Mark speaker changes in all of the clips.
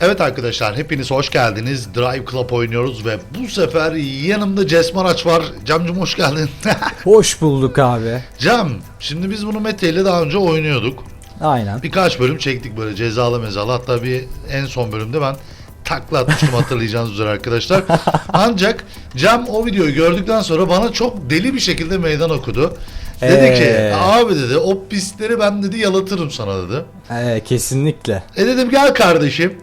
Speaker 1: Evet arkadaşlar hepiniz hoş geldiniz. Drive Club oynuyoruz ve bu sefer yanımda Cesman Aç var. Camcım hoş geldin.
Speaker 2: Hoş bulduk abi.
Speaker 1: Cam şimdi biz bunu Mete ile daha önce oynuyorduk.
Speaker 2: Aynen.
Speaker 1: Birkaç bölüm çektik böyle cezalı mezalı. Hatta bir en son bölümde ben takla atmıştım hatırlayacağınız üzere arkadaşlar. Ancak Cam o videoyu gördükten sonra bana çok deli bir şekilde meydan okudu. Dedi ki
Speaker 2: Ee.
Speaker 1: abi dedi o pistleri ben dedi yalatırım sana dedi.
Speaker 2: Ee, kesinlikle.
Speaker 1: E dedim gel kardeşim.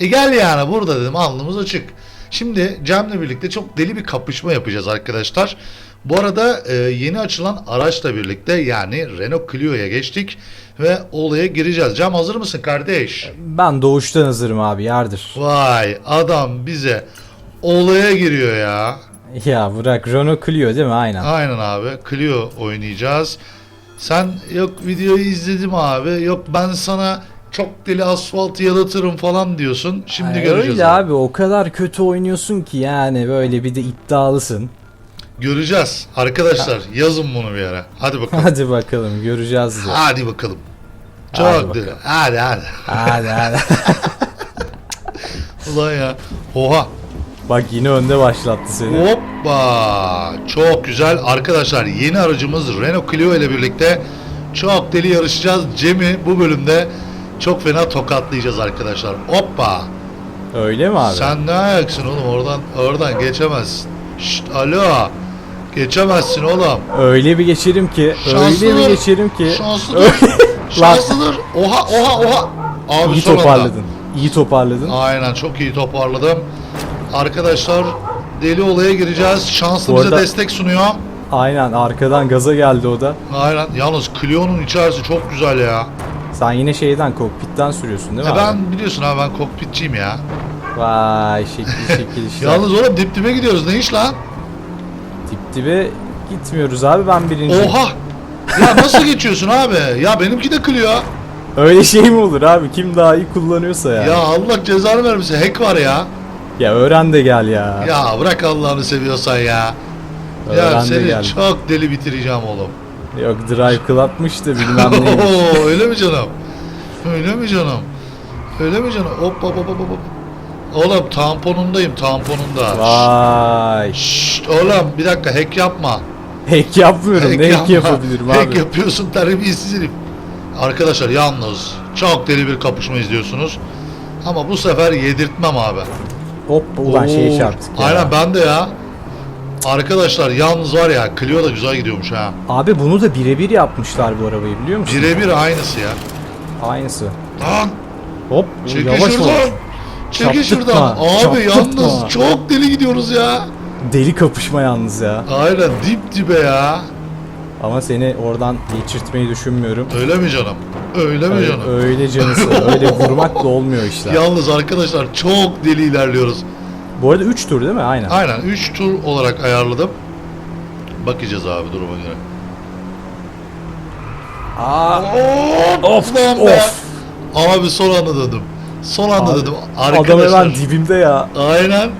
Speaker 1: E gel yani burada dedim alnımız açık. Şimdi Cem'le birlikte çok deli bir kapışma yapacağız arkadaşlar. Bu arada e, yeni açılan araçla birlikte yani Renault Clio'ya geçtik ve olaya gireceğiz. Cem hazır mısın kardeş?
Speaker 2: Ben doğuştan hazırım abi yardır.
Speaker 1: Vay adam bize olaya giriyor ya.
Speaker 2: Ya bırak Renault Clio değil mi? Aynen.
Speaker 1: Aynen abi Clio oynayacağız. Sen yok videoyu izledim abi yok ben sana çok deli asfalt yalatırım falan diyorsun. Şimdi
Speaker 2: Ay,
Speaker 1: göreceğiz.
Speaker 2: Öyle abi o kadar kötü oynuyorsun ki yani böyle bir de iddialısın.
Speaker 1: Göreceğiz. Arkadaşlar yazın bunu bir yere. Hadi bakalım.
Speaker 2: Hadi bakalım göreceğiz diye.
Speaker 1: hadi bakalım.
Speaker 2: Hadi
Speaker 1: Çok
Speaker 2: bakalım.
Speaker 1: deli. Hadi hadi.
Speaker 2: Hadi hadi.
Speaker 1: Ulan ya. Oha.
Speaker 2: Bak yine önde başlattı seni.
Speaker 1: Hoppa. Çok güzel. Arkadaşlar yeni aracımız Renault Clio ile birlikte çok deli yarışacağız. Cem'i bu bölümde çok fena tokatlayacağız arkadaşlar. Hoppa.
Speaker 2: Öyle mi abi?
Speaker 1: Sen ne ayaksın oğlum oradan oradan geçemezsin. Şşt alo. Geçemezsin oğlum.
Speaker 2: Öyle bir geçerim ki. Öyle
Speaker 1: Şanslıdır.
Speaker 2: bir geçerim ki.
Speaker 1: Şanslıdır. Şanslıdır. Oha oha oha. Abi
Speaker 2: İyi
Speaker 1: anda.
Speaker 2: toparladın. İyi toparladın.
Speaker 1: Aynen çok iyi toparladım. Arkadaşlar deli olaya gireceğiz. Şanslı
Speaker 2: Bu
Speaker 1: bize
Speaker 2: arada-
Speaker 1: destek sunuyor.
Speaker 2: Aynen arkadan gaza geldi o da.
Speaker 1: Aynen. Yalnız Clio'nun içerisi çok güzel ya.
Speaker 2: Sen yine şeyden kokpitten sürüyorsun değil mi
Speaker 1: E
Speaker 2: abi?
Speaker 1: ben biliyorsun abi ben kokpitçiyim ya.
Speaker 2: Vay şekil şekil işler.
Speaker 1: Yalnız oğlum dip dibe gidiyoruz ne iş lan?
Speaker 2: Dip dibe gitmiyoruz abi ben birinci.
Speaker 1: Oha! Ya nasıl geçiyorsun abi? Ya benimki de Clio.
Speaker 2: Öyle şey mi olur abi? Kim daha iyi kullanıyorsa ya.
Speaker 1: Ya Allah cezanı vermesin. Hack var ya.
Speaker 2: Ya öğren de gel ya.
Speaker 1: Ya bırak Allah'ını seviyorsan ya.
Speaker 2: Öğren
Speaker 1: Ya seni
Speaker 2: gel.
Speaker 1: çok deli bitireceğim oğlum.
Speaker 2: Yok drive club'mış da bilmem neymiş.
Speaker 1: Oo, öyle mi canım? Öyle mi canım? Öyle mi canım? Hop hop hop hop hop. Oğlum tamponundayım tamponunda.
Speaker 2: Vay.
Speaker 1: Şşt oğlum bir dakika hack yapma.
Speaker 2: Hack yapmıyorum. ne hack
Speaker 1: yapma.
Speaker 2: yapabilirim
Speaker 1: Hack
Speaker 2: abi?
Speaker 1: yapıyorsun terbiyesiz herif. Arkadaşlar yalnız çok deli bir kapışma izliyorsunuz. Ama bu sefer yedirtmem abi.
Speaker 2: Hop ulan şeye
Speaker 1: Oo,
Speaker 2: çarptık ya.
Speaker 1: Aynen ben de ya. Arkadaşlar yalnız var ya Clio da güzel gidiyormuş ha.
Speaker 2: Abi bunu da birebir yapmışlar bu arabayı biliyor musun?
Speaker 1: Birebir aynısı ya.
Speaker 2: Aynısı.
Speaker 1: Lan
Speaker 2: Hop
Speaker 1: çekil
Speaker 2: yavaş ol.
Speaker 1: şuradan. Çekil
Speaker 2: Çarptırtma,
Speaker 1: şuradan. Abi
Speaker 2: çarptırtma.
Speaker 1: yalnız çok deli gidiyoruz ya.
Speaker 2: Deli kapışma yalnız ya.
Speaker 1: Aynen dip dibe ya.
Speaker 2: Ama seni oradan geçirtmeyi düşünmüyorum.
Speaker 1: Öyle mi canım? Öyle mi
Speaker 2: Öyle,
Speaker 1: canım?
Speaker 2: öyle canısı. Öyle vurmakla olmuyor işler.
Speaker 1: Yalnız arkadaşlar çok deli ilerliyoruz.
Speaker 2: Bu arada 3 tur değil mi? Aynen.
Speaker 1: Aynen 3 tur olarak ayarladım. Bakacağız abi duruma göre.
Speaker 2: Aa,
Speaker 1: Of,
Speaker 2: of
Speaker 1: lan be.
Speaker 2: of.
Speaker 1: Abi son anda dedim. Son anda
Speaker 2: Abi,
Speaker 1: dedim.
Speaker 2: Adam
Speaker 1: Arkadaşlar.
Speaker 2: hemen dibimde ya.
Speaker 1: Aynen.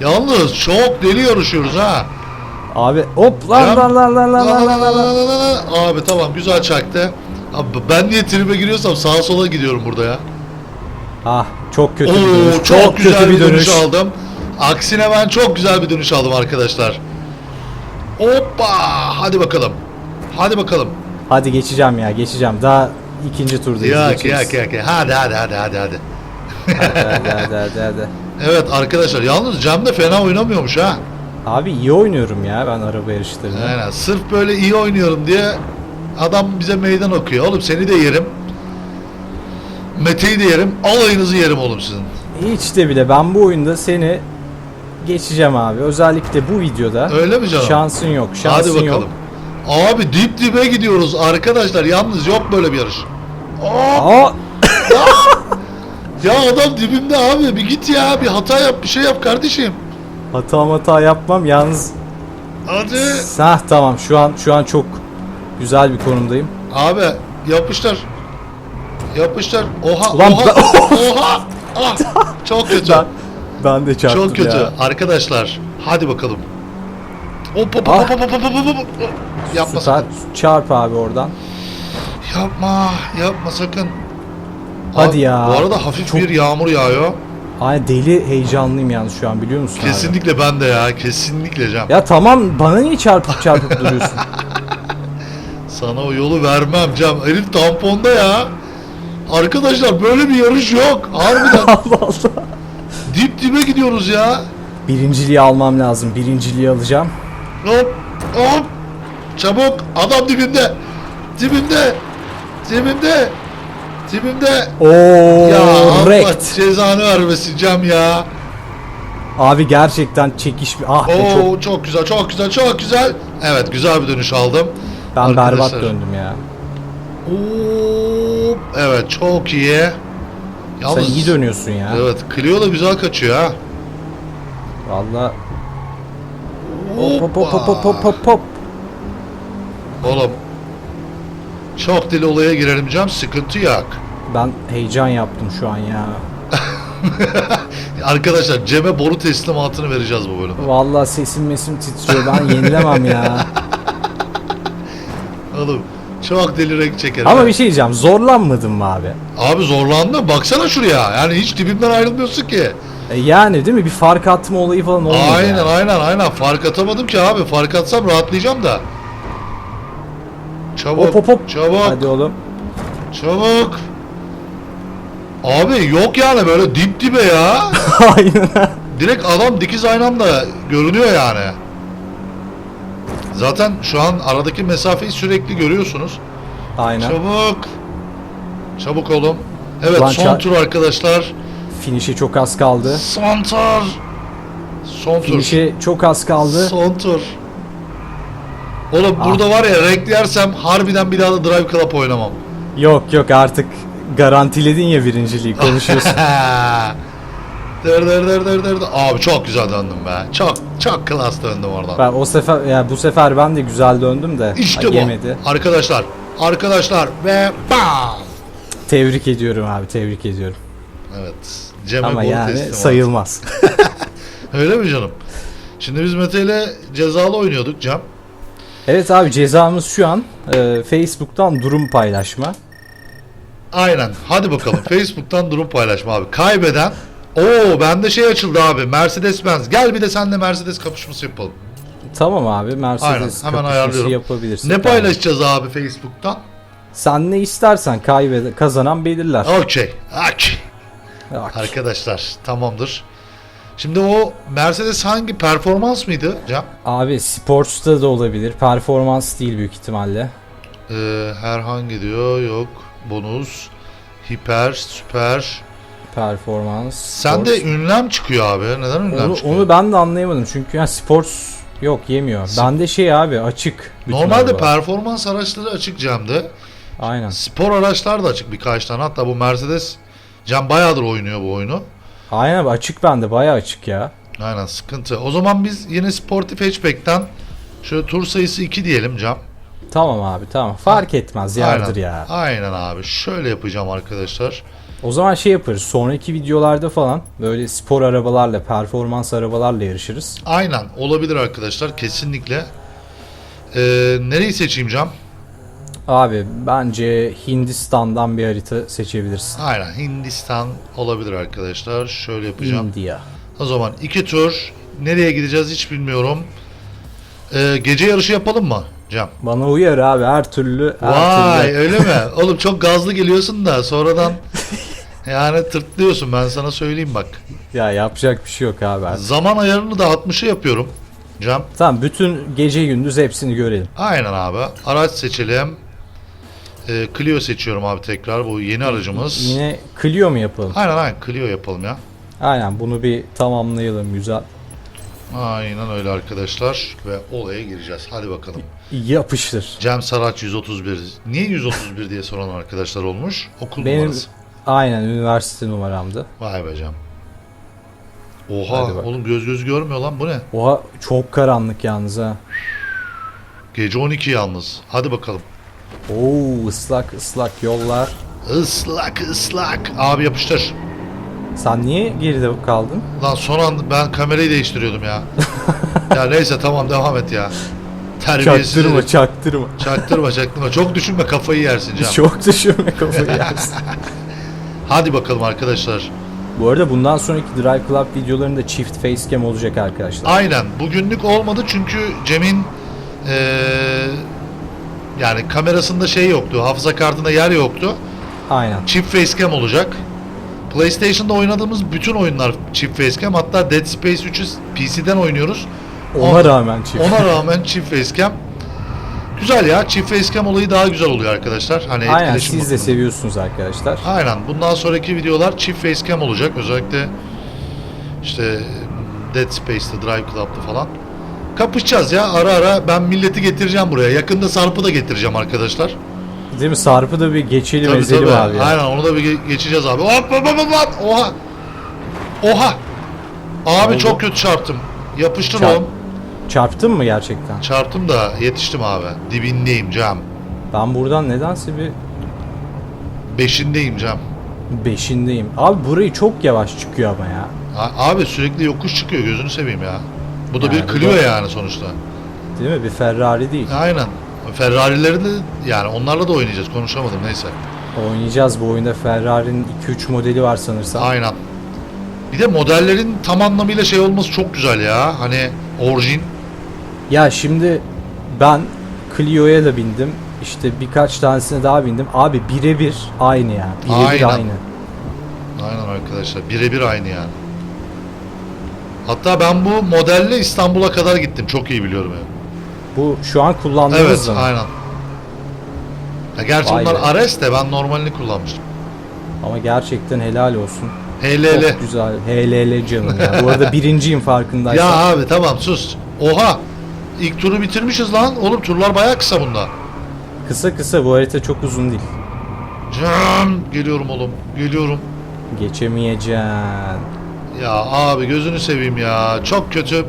Speaker 1: Yalnız çok deli yarışıyoruz ha.
Speaker 2: Abi hop lan
Speaker 1: Ya.
Speaker 2: lan lan lan lan
Speaker 1: La la
Speaker 2: lan
Speaker 1: la
Speaker 2: lan
Speaker 1: la
Speaker 2: lan.
Speaker 1: la la la. Abi tamam güzel çaktı. Abi ben niye tribe giriyorsam sağa sola gidiyorum burada ya.
Speaker 2: Ah çok kötü bir
Speaker 1: Oo
Speaker 2: dönüş.
Speaker 1: çok,
Speaker 2: Çok,
Speaker 1: güzel
Speaker 2: kötü
Speaker 1: bir dönüş. aldım. Aksine ben çok güzel bir dönüş aldım arkadaşlar. Hoppa! Hadi bakalım. Hadi bakalım.
Speaker 2: Hadi geçeceğim ya geçeceğim. Daha ikinci turdayız.
Speaker 1: Yak
Speaker 2: geçeriz.
Speaker 1: yak yak. yak. Hadi hadi hadi hadi hadi.
Speaker 2: Hadi hadi hadi hadi.
Speaker 1: Evet arkadaşlar yalnız Cem de fena oynamıyormuş ha.
Speaker 2: Abi iyi oynuyorum ya ben araba yarışlarını.
Speaker 1: Aynen. Sırf böyle iyi oynuyorum diye adam bize meydan okuyor. Oğlum seni de yerim. Mete'yi de yerim. Alayınızı yerim oğlum sizin.
Speaker 2: Hiç de bile ben bu oyunda seni geçeceğim abi. Özellikle bu videoda.
Speaker 1: Öyle mi canım?
Speaker 2: Şansın yok. Şansın
Speaker 1: Hadi bakalım.
Speaker 2: yok.
Speaker 1: Abi dip dibe gidiyoruz arkadaşlar. Yalnız yok böyle bir yarış. Aa,
Speaker 2: Aa,
Speaker 1: ya adam dibimde abi. Bir git ya. Bir hata yap. Bir şey yap kardeşim.
Speaker 2: hata hata yapmam yalnız.
Speaker 1: Hadi.
Speaker 2: Sah tamam şu an şu an çok güzel bir konumdayım.
Speaker 1: Abi yapıştır. Yapıştır. Oha.
Speaker 2: Ulan
Speaker 1: oha. oha. Ah, çok kötü.
Speaker 2: Ben, de çarptım
Speaker 1: Çok kötü.
Speaker 2: ya.
Speaker 1: Arkadaşlar hadi bakalım. Hop hop
Speaker 2: Ah.
Speaker 1: hop hop hop hop hop hop. Yapma
Speaker 2: Süper.
Speaker 1: sakın.
Speaker 2: Çarp abi oradan.
Speaker 1: Yapma. Yapma sakın.
Speaker 2: Hadi
Speaker 1: Abi,
Speaker 2: ya.
Speaker 1: Bu arada hafif
Speaker 2: Çok-
Speaker 1: bir yağmur yağıyor.
Speaker 2: Ay deli heyecanlıyım yalnız şu an biliyor musun abi?
Speaker 1: Kesinlikle ben de ya. Kesinlikle Cem.
Speaker 2: Ya tamam bana niye çarpıp çarpıp duruyorsun?
Speaker 1: Sana o yolu vermem Cem. Herif tamponda ya. Arkadaşlar böyle bir yarış yok. Harbiden
Speaker 2: Allah Allah.
Speaker 1: Dibe gidiyoruz ya.
Speaker 2: Birinciliği almam lazım. Birinciliği alacağım.
Speaker 1: Hop hop. Çabuk. Adam dibimde. Dibimde. Dibimde. Dibimde.
Speaker 2: Oo,
Speaker 1: Ya Allah cezanı vermesin Cem ya.
Speaker 2: Abi gerçekten çekiş ah be çok
Speaker 1: Oo çok güzel çok güzel çok güzel. Evet güzel bir dönüş aldım.
Speaker 2: ben berbat
Speaker 1: Arkadaşlar.
Speaker 2: döndüm ya.
Speaker 1: Oo, evet çok iyi.
Speaker 2: Yalnız, Sen iyi dönüyorsun ya.
Speaker 1: Evet Clio da güzel kaçıyor ha.
Speaker 2: Valla. Hop hop hop hop hop hop hop.
Speaker 1: Oğlum. Çok dil olaya girelim canım sıkıntı yok.
Speaker 2: Ben heyecan yaptım şu an ya.
Speaker 1: Arkadaşlar Cem'e boru teslimatını vereceğiz bu bölümde.
Speaker 2: Valla sesim mesim titriyor ben yenilemem ya.
Speaker 1: Oğlum çok deli renk çeker.
Speaker 2: Ama bir şey diyeceğim zorlanmadın mı abi?
Speaker 1: Abi zorlandım baksana şuraya. Yani hiç dibimden ayrılmıyorsun ki.
Speaker 2: E yani değil mi bir fark atma olayı falan olmuyor
Speaker 1: aynen
Speaker 2: yani.
Speaker 1: aynen aynen fark atamadım ki abi. Fark atsam rahatlayacağım da. Çabuk
Speaker 2: Hop hop hop.
Speaker 1: çabuk
Speaker 2: Hadi oğlum.
Speaker 1: çabuk. Abi yok yani böyle dip dibe ya.
Speaker 2: Aynen.
Speaker 1: Direkt adam dikiz aynamda görünüyor yani. Zaten şu an aradaki mesafeyi sürekli görüyorsunuz.
Speaker 2: Aynen.
Speaker 1: Çabuk. Çabuk oğlum. Evet
Speaker 2: Ulan
Speaker 1: son
Speaker 2: ça-
Speaker 1: tur arkadaşlar.
Speaker 2: Finish'e çok az kaldı.
Speaker 1: Son tur. Son tur.
Speaker 2: Finish'e çok az kaldı.
Speaker 1: Son tur. Oğlum
Speaker 2: Ah.
Speaker 1: burada var ya renk yersem harbiden bir daha da Drive Club oynamam.
Speaker 2: Yok yok artık garantiledin ya birinciliği konuşuyorsun.
Speaker 1: dır dır dır dır dır. Abi çok güzel döndüm be. Çok çok klas döndüm oradan.
Speaker 2: ben o sefer ya bu sefer ben de güzel döndüm de
Speaker 1: İşte
Speaker 2: ha,
Speaker 1: bu.
Speaker 2: yemedi.
Speaker 1: Arkadaşlar. Arkadaşlar ve bam.
Speaker 2: Tebrik ediyorum abi tebrik ediyorum.
Speaker 1: Evet. Cem'e
Speaker 2: Ama yani sayılmaz.
Speaker 1: Öyle mi canım? Şimdi biz Mete ile cezalı oynuyorduk Cem.
Speaker 2: evet abi cezamız şu an e, Facebook'tan durum paylaşma.
Speaker 1: Aynen. Hadi bakalım. Facebook'tan durum paylaşma abi. Kaybeden Oo bende şey açıldı abi. Mercedes Benz. Gel bir de senle Mercedes kapışması yapalım.
Speaker 2: Tamam abi Mercedes
Speaker 1: Aynen, hemen
Speaker 2: kapışması yapabilirsin.
Speaker 1: Ne
Speaker 2: Tamam.
Speaker 1: paylaşacağız abi Facebook'tan?
Speaker 2: Sen ne istersen kaybede kazanan belirler.
Speaker 1: Okey. Okey.
Speaker 2: Bak.
Speaker 1: Arkadaşlar tamamdır. Şimdi o Mercedes hangi performans mıydı Cem?
Speaker 2: Abi Sports'ta da olabilir. Performans değil büyük ihtimalle.
Speaker 1: Ee, herhangi diyor yok. Bonus. Hiper, süper.
Speaker 2: Performans.
Speaker 1: Sende
Speaker 2: sports.
Speaker 1: ünlem çıkıyor abi. Neden ünlem
Speaker 2: onu,
Speaker 1: çıkıyor?
Speaker 2: onu ben de anlayamadım çünkü yani sports yok yemiyor. Bende şey abi açık.
Speaker 1: Normalde
Speaker 2: arabalar.
Speaker 1: performans araçları açık Cem'de.
Speaker 2: Aynen.
Speaker 1: Spor araçlar da açık birkaç tane. Hatta bu Mercedes Cem bayağıdır oynuyor bu oyunu.
Speaker 2: Aynen abi açık bende bayağı açık ya.
Speaker 1: Aynen sıkıntı. O zaman biz yine Sportif Hatchback'ten şöyle tur sayısı 2 diyelim Cem.
Speaker 2: Tamam abi tamam. Fark etmez yardır
Speaker 1: Aynen.
Speaker 2: ya.
Speaker 1: Aynen abi. Şöyle yapacağım arkadaşlar.
Speaker 2: O zaman şey yaparız. Sonraki videolarda falan böyle spor arabalarla, performans arabalarla yarışırız.
Speaker 1: Aynen olabilir arkadaşlar kesinlikle. Ee, nereyi seçeyim Cem?
Speaker 2: Abi bence Hindistan'dan bir harita seçebilirsin.
Speaker 1: Aynen Hindistan olabilir arkadaşlar. Şöyle yapacağım.
Speaker 2: India.
Speaker 1: O zaman iki tur. Nereye gideceğiz hiç bilmiyorum. Ee, gece yarışı yapalım mı Cem?
Speaker 2: Bana uyar abi her türlü. Her
Speaker 1: Vay
Speaker 2: türlü.
Speaker 1: öyle mi? Oğlum çok gazlı geliyorsun da sonradan yani tırtlıyorsun ben sana söyleyeyim bak.
Speaker 2: Ya yapacak bir şey yok abi. artık.
Speaker 1: Zaman ayarını da 60'ı yapıyorum Cem.
Speaker 2: Tamam bütün gece gündüz hepsini görelim.
Speaker 1: Aynen abi. Araç seçelim. Ee, Clio seçiyorum abi tekrar. Bu yeni aracımız.
Speaker 2: Yine Clio mu yapalım?
Speaker 1: Aynen aynen Clio yapalım ya.
Speaker 2: Aynen bunu bir tamamlayalım güzel.
Speaker 1: Aynen öyle arkadaşlar. Ve olaya gireceğiz. Hadi bakalım.
Speaker 2: Yapıştır.
Speaker 1: Cem Saraç 131. Niye 131 diye soran arkadaşlar olmuş? Okul
Speaker 2: Benim
Speaker 1: numarası.
Speaker 2: Aynen üniversite numaramdı.
Speaker 1: Vay be.
Speaker 2: Hadi
Speaker 1: Oha
Speaker 2: bak.
Speaker 1: oğlum göz göz görmüyor lan bu ne?
Speaker 2: Oha çok karanlık yalnız ha.
Speaker 1: Gece 12 yalnız. Hadi bakalım.
Speaker 2: Oo ıslak ıslak yollar.
Speaker 1: Islak ıslak. Abi yapıştır.
Speaker 2: Sen niye geride kaldın?
Speaker 1: Lan son an ben kamerayı değiştiriyordum ya. ya neyse tamam devam et ya. Terbiyesiz.
Speaker 2: Çaktırma çaktırma.
Speaker 1: Çaktırma çaktırma. Çok düşünme kafayı yersin Cem.
Speaker 2: Çok düşünme kafayı yersin.
Speaker 1: Hadi bakalım arkadaşlar.
Speaker 2: Bu arada bundan sonraki Drive Club videolarında çift facecam olacak arkadaşlar.
Speaker 1: Aynen. Bugünlük olmadı çünkü Cem'in eee, yani kamerasında şey yoktu. Hafıza kartında yer yoktu.
Speaker 2: Aynen.
Speaker 1: Çift facecam olacak. PlayStation'da oynadığımız bütün oyunlar çift facecam. Hatta Dead Space 3'ü PC'den oynuyoruz.
Speaker 2: Ona rağmen çift.
Speaker 1: Ona rağmen çift facecam. Güzel ya. Çift facecam olayı daha güzel oluyor arkadaşlar. Hani
Speaker 2: Aynen siz de
Speaker 1: bakımından.
Speaker 2: seviyorsunuz arkadaşlar.
Speaker 1: Aynen. Bundan sonraki videolar çift facecam olacak. Özellikle işte Dead Space'te, Drive Club'da falan. Kapışacağız ya. Ara ara ben milleti getireceğim buraya. Yakında Sarp'ı da getireceğim arkadaşlar.
Speaker 2: Değil mi? Sarp'ı da bir geçelim
Speaker 1: Tabii,
Speaker 2: ezelim
Speaker 1: tabii.
Speaker 2: abi. ya.
Speaker 1: Aynen onu da bir ge- geçeceğiz abi. Hop hop hop, hop. Oha. Oha. Abi
Speaker 2: oldu?
Speaker 1: çok kötü çarptım. Yapıştır
Speaker 2: Çarp-
Speaker 1: oğlum.
Speaker 2: Çarptın mı gerçekten?
Speaker 1: Çarptım da yetiştim abi. Dibindeyim Cem.
Speaker 2: Ben buradan nedense bir
Speaker 1: Beşindeyim Cem.
Speaker 2: beşindeyim. Abi burayı çok yavaş çıkıyor ama ya.
Speaker 1: A- Abi sürekli yokuş çıkıyor gözünü seveyim ya. Bu da
Speaker 2: Yani
Speaker 1: bir
Speaker 2: bu
Speaker 1: Clio
Speaker 2: da-
Speaker 1: yani sonuçta.
Speaker 2: Değil mi? Bir Ferrari değil.
Speaker 1: Aynen. Ferrari'leri de yani onlarla da oynayacağız. Konuşamadım neyse.
Speaker 2: Oynayacağız bu oyunda Ferrari'nin 2-3 modeli var sanırsam.
Speaker 1: Aynen. Bir de modellerin tam anlamıyla şey olması çok güzel ya. Hani orijin.
Speaker 2: Ya şimdi ben Clio'ya da bindim. İşte birkaç tanesine daha bindim. Abi birebir aynı ya. Birebir
Speaker 1: Aynen.
Speaker 2: aynı.
Speaker 1: Aynen arkadaşlar. Birebir aynı yani. Hatta ben bu modelle İstanbul'a kadar gittim. Çok iyi biliyorum yani.
Speaker 2: Bu şu an kullandığımız
Speaker 1: Evet
Speaker 2: zaman.
Speaker 1: aynen. Ya gerçi
Speaker 2: Vay
Speaker 1: onlar
Speaker 2: be.
Speaker 1: Ares de ben normalini kullanmıştım.
Speaker 2: Ama gerçekten helal olsun.
Speaker 1: Hele.
Speaker 2: Çok güzel. HLL canım ya. Bu arada birinciyim farkındaysan.
Speaker 1: Ya abi tamam sus. Oha. İlk turu bitirmişiz lan. Oğlum turlar bayağı kısa bunda.
Speaker 2: Kısa kısa bu harita çok uzun değil.
Speaker 1: Can geliyorum oğlum. Geliyorum.
Speaker 2: Geçemeyeceksin.
Speaker 1: Ya abi gözünü seveyim ya. Çok kötü.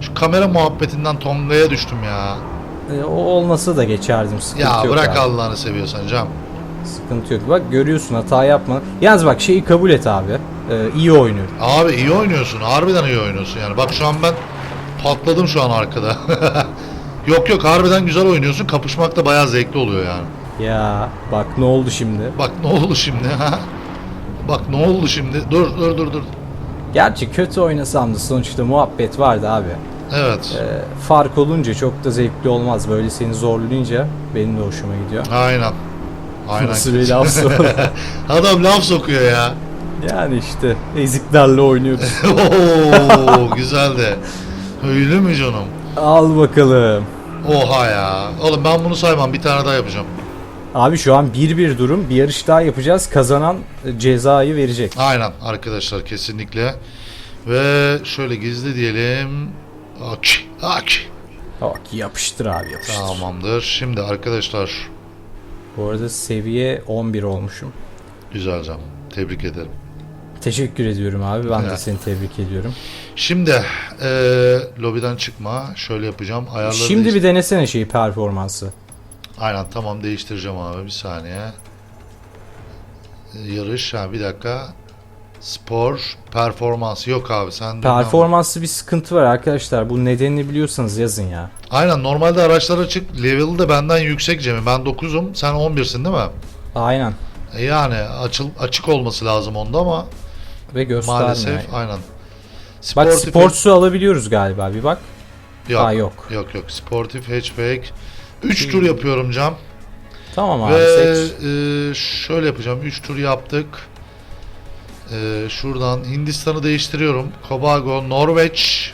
Speaker 1: Şu kamera muhabbetinden Tonga'ya düştüm ya.
Speaker 2: E, o olmasa da geçerdim. Sıkıntı
Speaker 1: Ya
Speaker 2: yok
Speaker 1: bırak
Speaker 2: abi.
Speaker 1: Allah'ını seviyorsan Cam.
Speaker 2: Sıkıntı yok. Bak görüyorsun hata yapma. Yalnız bak şeyi kabul et abi. Ee, iyi oynuyor.
Speaker 1: Abi iyi oynuyorsun. Harbiden iyi oynuyorsun yani. Bak şu an ben patladım şu an arkada. yok yok harbiden güzel oynuyorsun. Kapışmak da bayağı zevkli oluyor yani.
Speaker 2: Ya bak ne oldu şimdi?
Speaker 1: Bak ne oldu şimdi ha? Bak ne oldu şimdi? Dur dur dur dur.
Speaker 2: Gerçi kötü oynasam da sonuçta muhabbet vardı abi.
Speaker 1: Evet.
Speaker 2: Ee, fark olunca çok da zevkli olmaz. Böyle seni zorlayınca benim de hoşuma gidiyor.
Speaker 1: Aynen. Aynen.
Speaker 2: Nasıl bir laf.
Speaker 1: Adam laf sokuyor ya.
Speaker 2: yani işte eziklerle oynuyoruz.
Speaker 1: Oo güzel de. Öyle mi canım?
Speaker 2: Al bakalım.
Speaker 1: Oha ya. Oğlum ben bunu saymam. Bir tane daha yapacağım.
Speaker 2: Abi şu an 1-1 durum. Bir yarış daha yapacağız. Kazanan e, cezayı verecek.
Speaker 1: Aynen arkadaşlar kesinlikle. Ve şöyle gizli diyelim. Ak, ak.
Speaker 2: Bak yapıştır abi yapıştır.
Speaker 1: Tamamdır. Şimdi arkadaşlar
Speaker 2: Bu arada seviye 11 olmuşum.
Speaker 1: güzel cam. Tebrik ederim.
Speaker 2: Teşekkür ediyorum abi. Ben de
Speaker 1: Evet.
Speaker 2: seni tebrik ediyorum.
Speaker 1: Şimdi eee lobiden çıkma. Şöyle yapacağım. Ayarları
Speaker 2: Şimdi
Speaker 1: değiş-
Speaker 2: bir denesene şeyi performansı.
Speaker 1: Aynen tamam değiştireceğim abi. Bir saniye. Yarış. Ha bir dakika. Spor. Performans. Yok abi sen.
Speaker 2: Performanslı bir sıkıntı var arkadaşlar. Bu nedenini biliyorsanız yazın ya.
Speaker 1: Aynen normalde araçlar açık. Level'ı da benden yüksek Cem'i. Ben 9'um. Sen 11'sin değil mi?
Speaker 2: Aynen.
Speaker 1: E Yani açıl, açık olması lazım onda ama
Speaker 2: Ve göstermiyor.
Speaker 1: maalesef aynen.
Speaker 2: Bak
Speaker 1: Sportif-
Speaker 2: sportsu alabiliyoruz galiba bir bak.
Speaker 1: yok,
Speaker 2: Aa, yok.
Speaker 1: Yok yok. Sportif hatchback. 3 tur yapıyorum Cam.
Speaker 2: Tamam abi
Speaker 1: Ve e, şöyle yapacağım. 3 tur yaptık. E, şuradan Hindistan'ı değiştiriyorum. Tobago, Norveç.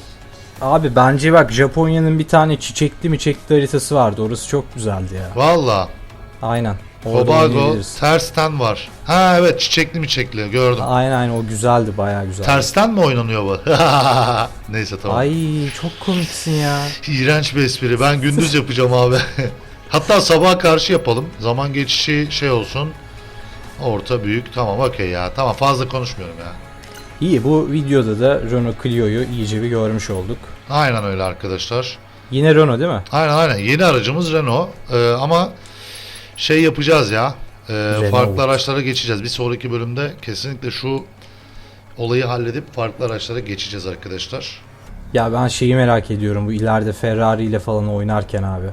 Speaker 2: Abi bence bak Japonya'nın bir tane çiçekli mi çekli haritası vardı. Orası çok güzeldi ya.
Speaker 1: Valla.
Speaker 2: Aynen.
Speaker 1: Tobago, tersten var. Ha evet çiçekli mi çekli gördüm.
Speaker 2: Aynen aynen o güzeldi bayağı güzeldi.
Speaker 1: Tersten mi oynanıyor bu? Neyse tamam.
Speaker 2: Ay çok komiksin ya.
Speaker 1: İğrenç bir espri. Ben gündüz yapacağım abi. Hatta sabaha karşı yapalım. Zaman geçişi şey olsun. Orta büyük. Tamam okey ya. Tamam fazla konuşmuyorum ya.
Speaker 2: İyi bu videoda da Renault Clio'yu iyice bir görmüş olduk.
Speaker 1: Aynen öyle arkadaşlar.
Speaker 2: Yine Renault değil mi?
Speaker 1: Aynen aynen. Yeni aracımız Renault. Ee, ama şey yapacağız ya.
Speaker 2: Renault.
Speaker 1: farklı araçlara geçeceğiz. Bir sonraki bölümde kesinlikle şu olayı halledip farklı araçlara geçeceğiz arkadaşlar.
Speaker 2: Ya ben şeyi merak ediyorum bu ileride Ferrari ile falan oynarken abi.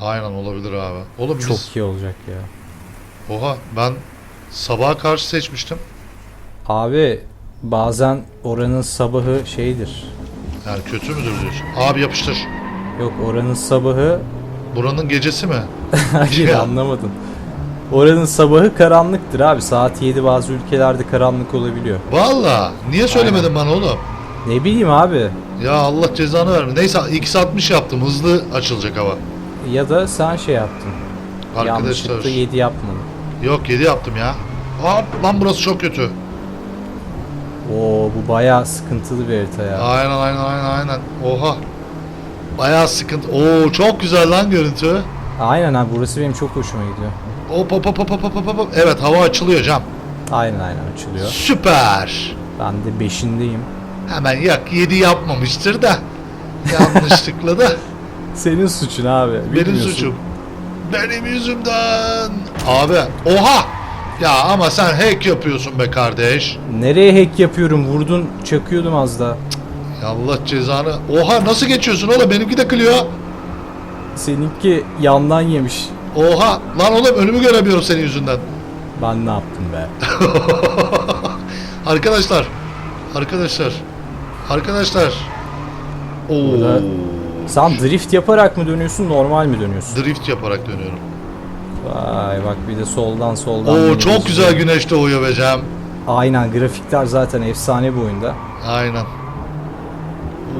Speaker 1: Aynen olabilir abi. Oğlum
Speaker 2: Çok
Speaker 1: biz...
Speaker 2: iyi olacak ya.
Speaker 1: Oha ben Sabaha karşı seçmiştim.
Speaker 2: Abi bazen oranın sabahı şeydir.
Speaker 1: Yani kötü müdür diyorsun? Abi yapıştır.
Speaker 2: Yok oranın sabahı
Speaker 1: Buranın gecesi mi?
Speaker 2: Hayır
Speaker 1: Ya.
Speaker 2: anlamadım. Oranın sabahı karanlıktır abi. Saat 7 bazı ülkelerde karanlık olabiliyor.
Speaker 1: Valla. Niye söylemedin bana oğlum?
Speaker 2: Ne bileyim abi.
Speaker 1: Ya Allah cezanı verme. Neyse x60 yaptım. Hızlı açılacak hava.
Speaker 2: Ya da sen şey yaptın.
Speaker 1: Arkadaşlar.
Speaker 2: Yanlışlıkla 7 yapmadın.
Speaker 1: Yok 7 yaptım ya. Hop lan burası çok kötü.
Speaker 2: Oo bu bayağı sıkıntılı bir harita ya.
Speaker 1: Aynen aynen aynen aynen. Oha. Bayağı sıkıntı. Oo çok güzel lan görüntü.
Speaker 2: Aynen abi burası benim çok hoşuma gidiyor.
Speaker 1: Hop hop hop hop hop hop hop. Evet hava açılıyor cam.
Speaker 2: Aynen aynen açılıyor.
Speaker 1: Süper.
Speaker 2: Ben de 5'indeyim.
Speaker 1: Hemen yak 7 yapmamıştır da. Yanlışlıkla da.
Speaker 2: Senin suçun abi.
Speaker 1: Benim
Speaker 2: bilmiyorsun.
Speaker 1: suçum. Benim yüzümden. Abi oha. Ya ama sen hack yapıyorsun be kardeş.
Speaker 2: Nereye hack yapıyorum? Vurdun çakıyordum az da.
Speaker 1: Ya Allah cezanı. Oha nasıl geçiyorsun oğlum? Benimki de Clio.
Speaker 2: Seninki yandan yemiş.
Speaker 1: Oha. Lan oğlum önümü göremiyorum senin yüzünden.
Speaker 2: Ben ne yaptım be?
Speaker 1: Arkadaşlar. Arkadaşlar. Arkadaşlar. Oo.
Speaker 2: Burada- Sen drift yaparak mı dönüyorsun normal mi dönüyorsun?
Speaker 1: Drift yaparak dönüyorum.
Speaker 2: Vay bak bir de soldan soldan.
Speaker 1: Oo çok güzel güneş doğuyor be Cem.
Speaker 2: Aynen grafikler zaten efsane bu oyunda.
Speaker 1: Aynen.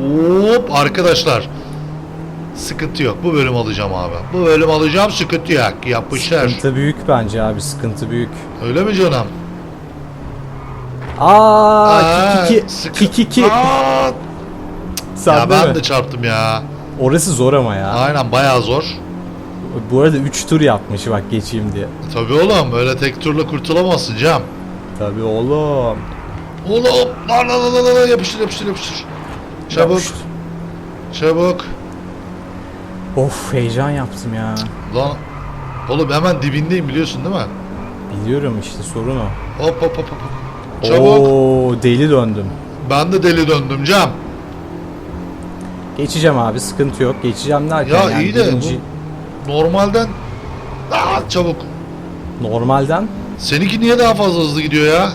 Speaker 1: Hop arkadaşlar. Sıkıntı yok. Bu bölüm alacağım abi. Bu bölüm alacağım sıkıntı yok. Yapışır.
Speaker 2: Sıkıntı büyük bence abi sıkıntı büyük.
Speaker 1: Öyle mi canım?
Speaker 2: Aa,
Speaker 1: Aa,
Speaker 2: kiki
Speaker 1: sıkı-
Speaker 2: kiki kiki.
Speaker 1: Aa,
Speaker 2: Sen
Speaker 1: ya ben
Speaker 2: mi?
Speaker 1: de çarptım ya.
Speaker 2: Orası zor ama ya.
Speaker 1: Aynen bayağı zor.
Speaker 2: Bu arada 3 tur yapmış bak geçeyim diye.
Speaker 1: Tabii oğlum öyle tek turla kurtulamazsın Cem.
Speaker 2: Tabii oğlum.
Speaker 1: Oğlum lan lan lan lan yapıştır yapıştır yapıştır. Çabuk
Speaker 2: Yapıştır.
Speaker 1: çabuk.
Speaker 2: Of heyecan yaptım ya.
Speaker 1: Lan oğlum hemen dibindeyim biliyorsun değil mi?
Speaker 2: Biliyorum işte sorun o.
Speaker 1: Hop hop hop hop. Çabuk.
Speaker 2: Oo deli döndüm.
Speaker 1: Ben de deli döndüm Cem.
Speaker 2: Geçeceğim abi sıkıntı yok. Geçeceğim derken
Speaker 1: Ya
Speaker 2: yani
Speaker 1: iyi de
Speaker 2: birinci
Speaker 1: Normalden Aa, çabuk.
Speaker 2: normalden
Speaker 1: Seninki niye daha fazla hızlı gidiyor ya?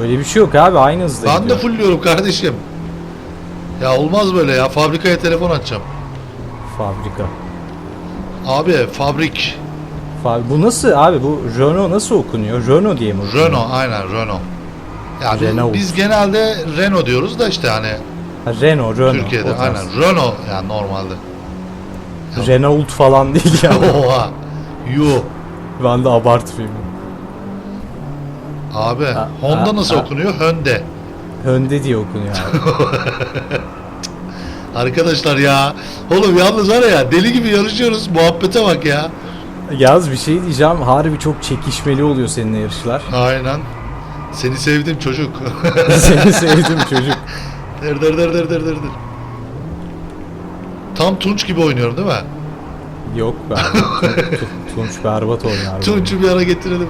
Speaker 2: öyle bir şey yok abi aynı hızda
Speaker 1: Ben de
Speaker 2: gidiyor.
Speaker 1: fullüyorum kardeşim. Ya olmaz böyle ya. Fabrikaya telefon açacağım.
Speaker 2: Fabrika.
Speaker 1: Abi fabrik.
Speaker 2: Fa- bu nasıl abi bu Renault nasıl okunuyor? Renault diye mi okunuyor?
Speaker 1: Renault aynen Renault. Ya biz-
Speaker 2: Renault.
Speaker 1: biz genelde Renault diyoruz da işte hani
Speaker 2: Ha, Renault, Renault.
Speaker 1: Türkiye'de
Speaker 2: o tarz.
Speaker 1: aynen Renault yani normalde.
Speaker 2: Renault falan değil ya.
Speaker 1: Oha. Yuh.
Speaker 2: ben de abartmayayım.
Speaker 1: Abi
Speaker 2: Ha,
Speaker 1: Honda
Speaker 2: ha,
Speaker 1: nasıl
Speaker 2: ha.
Speaker 1: okunuyor? Hyundai.
Speaker 2: Hyundai diye okunuyor abi.
Speaker 1: Arkadaşlar ya. Oğlum yalnız var ya deli gibi yarışıyoruz. Muhabbete bak ya.
Speaker 2: Yaz bir şey diyeceğim. Harbi çok çekişmeli oluyor seninle yarışlar.
Speaker 1: Aynen. Seni sevdim çocuk.
Speaker 2: Seni sevdim çocuk.
Speaker 1: dır dır dır dır dır dır. Tam Tunç gibi oynuyorum değil mi?
Speaker 2: Yok ben. Tun- Tun- Tunç berbat oynar.
Speaker 1: Tunç'u bir ara getirelim.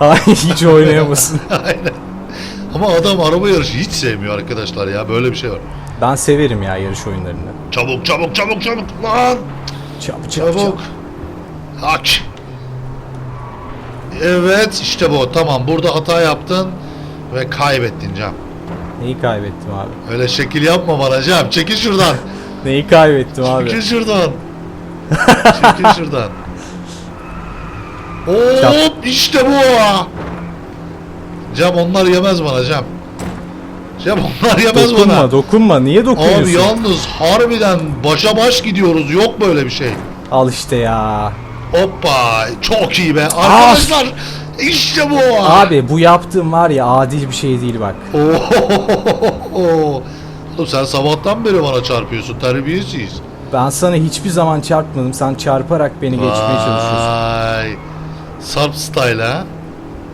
Speaker 2: Ay hiç oynayamasın.
Speaker 1: Aynen. Ama adam araba yarışı hiç sevmiyor arkadaşlar ya. Böyle bir şey var.
Speaker 2: Ben severim ya yarış oyunlarını.
Speaker 1: Çabuk çabuk çabuk çabuk lan.
Speaker 2: Çabuk
Speaker 1: Çabuk.
Speaker 2: çabuk.
Speaker 1: Aç. Evet işte bu. Tamam burada hata yaptın ve kaybettin Cem.
Speaker 2: Neyi kaybettim abi?
Speaker 1: Öyle şekil yapma bana Cem. Çekil şuradan.
Speaker 2: Neyi kaybettim abi?
Speaker 1: Çekil şuradan. Çekil şuradan. Hop işte bu. Cem onlar yemez bana Cem. Cem onlar yemez
Speaker 2: Dokunma
Speaker 1: bana.
Speaker 2: dokunma. Niye dokunuyorsun?
Speaker 1: Abi yalnız harbiden başa baş gidiyoruz. Yok böyle bir şey.
Speaker 2: Al işte ya.
Speaker 1: Hoppa çok iyi be. Arkadaşlar işte bu.
Speaker 2: Abi bu yaptığım var ya adil bir şey değil bak.
Speaker 1: Ohohoho. Oğlum sen sabahtan beri bana çarpıyorsun. Terbiyesiz.
Speaker 2: Ben sana hiçbir zaman çarpmadım. Sen çarparak beni geçmeye çalışıyorsun.
Speaker 1: Vay. Sarp style ha.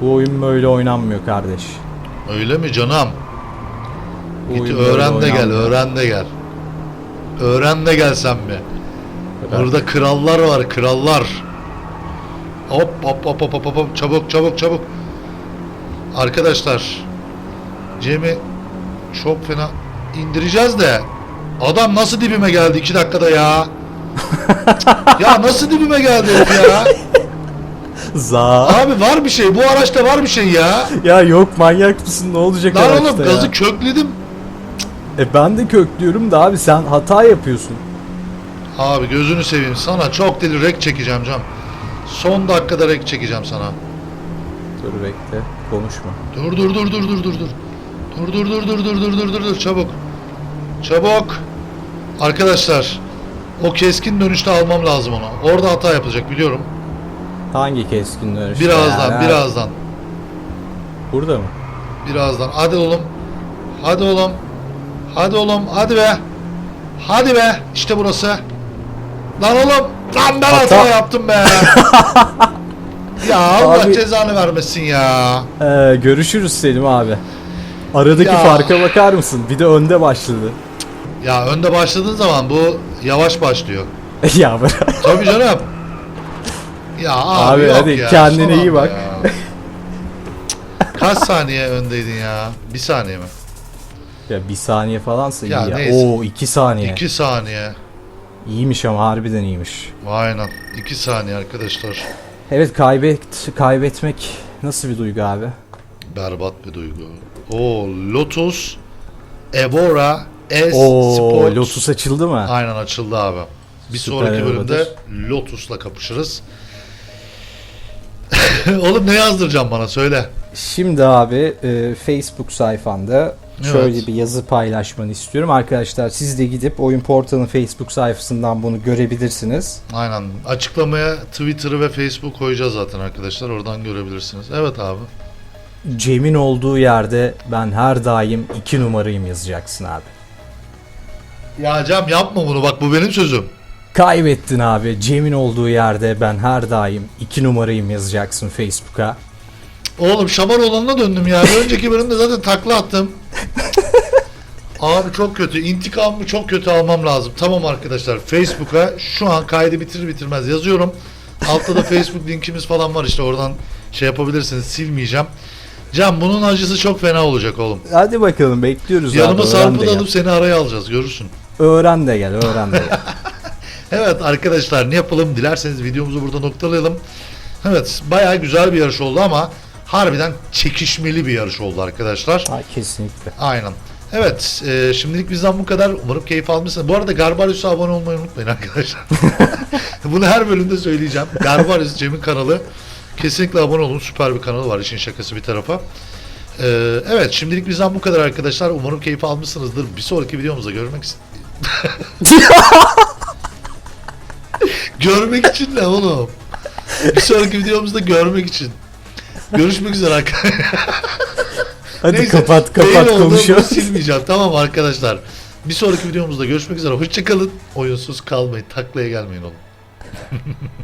Speaker 2: Bu oyun böyle oynanmıyor kardeş.
Speaker 1: Öyle mi canım? Git öğren de gel, öğren de gel. Öğren de gel sen?
Speaker 2: Evet.
Speaker 1: Burada krallar var, krallar. Hop hop hop hop hop hop, çabuk çabuk çabuk. Arkadaşlar, Cem'i çok fena indireceğiz de adam nasıl dibime geldi iki dakikada ya? ya nasıl dibime geldi ya?
Speaker 2: Za.
Speaker 1: Abi var bir şey. Bu araçta var bir şey ya.
Speaker 2: Ya yok manyak mısın ne olacak
Speaker 1: Lan oğlum
Speaker 2: ya?
Speaker 1: gazı kökledim.
Speaker 2: E ben de köklüyorum da abi sen hata yapıyorsun.
Speaker 1: Abi gözünü seveyim. Sana çok deli rek çekeceğim Cam. Son dakikada rek çekeceğim sana.
Speaker 2: Dur bekle konuşma.
Speaker 1: Dur dur dur dur dur dur dur. Dur dur dur dur dur dur dur dur dur çabuk. Çabuk. Arkadaşlar o keskin dönüşte almam lazım onu. Orada hata yapacak biliyorum.
Speaker 2: Hangi keskin dönüş?
Speaker 1: Birazdan
Speaker 2: Yani?
Speaker 1: birazdan.
Speaker 2: Burada mı?
Speaker 1: Birazdan. Hadi oğlum. Hadi oğlum. Hadi oğlum. Hadi be. Hadi be. İşte burası. Lan oğlum. Lan ben hata,
Speaker 2: Hata.
Speaker 1: yaptım be. ya Allah
Speaker 2: Abi-
Speaker 1: cezanı vermesin ya.
Speaker 2: Ee, görüşürüz Selim abi. Aradaki
Speaker 1: Ya.
Speaker 2: farka bakar mısın? Bir de önde başladı.
Speaker 1: Ya önde başladığın zaman bu yavaş başlıyor.
Speaker 2: ya bırak.
Speaker 1: Tabii canım. Ya abi,
Speaker 2: Abi hadi
Speaker 1: ya,
Speaker 2: kendine
Speaker 1: son
Speaker 2: iyi bak.
Speaker 1: Kaç saniye öndeydin ya? Bir saniye mi?
Speaker 2: Ya bir saniye falansa iyi
Speaker 1: Ya
Speaker 2: ya.
Speaker 1: neyse.
Speaker 2: Oo iki saniye.
Speaker 1: İki saniye.
Speaker 2: İyiymiş ama harbiden iyiymiş.
Speaker 1: Aynen. İki saniye arkadaşlar.
Speaker 2: Evet kaybet kaybetmek nasıl bir duygu abi?
Speaker 1: Berbat bir duygu. O Lotus Evora S
Speaker 2: Oo
Speaker 1: Sport.
Speaker 2: Lotus açıldı mı?
Speaker 1: Aynen açıldı abi. Bir
Speaker 2: Süper
Speaker 1: sonraki bölümde
Speaker 2: arabadır.
Speaker 1: Lotus'la kapışırız. Oğlum ne yazdıracağım bana söyle.
Speaker 2: Şimdi abi e, Facebook sayfanda
Speaker 1: Evet.
Speaker 2: şöyle bir yazı paylaşmanı istiyorum. Arkadaşlar siz de gidip Oyun Portal'ın Facebook sayfasından bunu görebilirsiniz.
Speaker 1: Aynen. Açıklamaya Twitter'ı ve Facebook koyacağız zaten arkadaşlar. Oradan görebilirsiniz. Evet abi.
Speaker 2: Cem'in olduğu yerde ben her daim iki numarayım yazacaksın abi.
Speaker 1: Ya Cem yapma bunu bak bu benim sözüm.
Speaker 2: Kaybettin abi. Cem'in olduğu yerde ben her daim iki numarayım yazacaksın Facebook'a.
Speaker 1: Oğlum şamar olanına döndüm ya. Bir önceki bölümde zaten takla attım. Abi çok kötü. İntikamımı çok kötü almam lazım. Tamam arkadaşlar. Facebook'a şu an kaydı bitirir bitirmez yazıyorum. Altta da Facebook linkimiz falan var işte oradan şey yapabilirsiniz. Silmeyeceğim. Can bunun acısı çok fena olacak oğlum.
Speaker 2: Hadi bakalım bekliyoruz
Speaker 1: Yanıma
Speaker 2: abi.
Speaker 1: Alıp seni araya alacağız. Görürsün.
Speaker 2: öğren de gel, öğren de gel.
Speaker 1: Evet arkadaşlar ne yapalım? Dilerseniz videomuzu burada noktalayalım. Evet bayağı güzel bir yarış oldu ama harbiden çekişmeli bir yarış oldu arkadaşlar.
Speaker 2: ha, kesinlikle.
Speaker 1: Aynen. Evet, e, şimdilik bizden bu kadar. Umarım keyif almışsınız. Bu arada Garbarius'a abone olmayı unutmayın arkadaşlar. Bunu her bölümde söyleyeceğim. Garbarius Cem'in kanalı. Kesinlikle abone olun. Süper bir kanalı var işin şakası bir tarafa. E, evet, şimdilik bizden bu kadar arkadaşlar. Umarım keyif almışsınızdır. Bir sonraki videomuzda görmek Görmek için ne oğlum? Bir sonraki videomuzda görmek için. Görüşmek üzere arkadaşlar.
Speaker 2: Hadi
Speaker 1: Neyse,
Speaker 2: kapat kapat konuşuyoruz.
Speaker 1: silmeyeceğim. Tamam arkadaşlar. Bir sonraki videomuzda görüşmek üzere. Hoşçakalın. Oyunsuz kalmayın. Taklaya gelmeyin oğlum.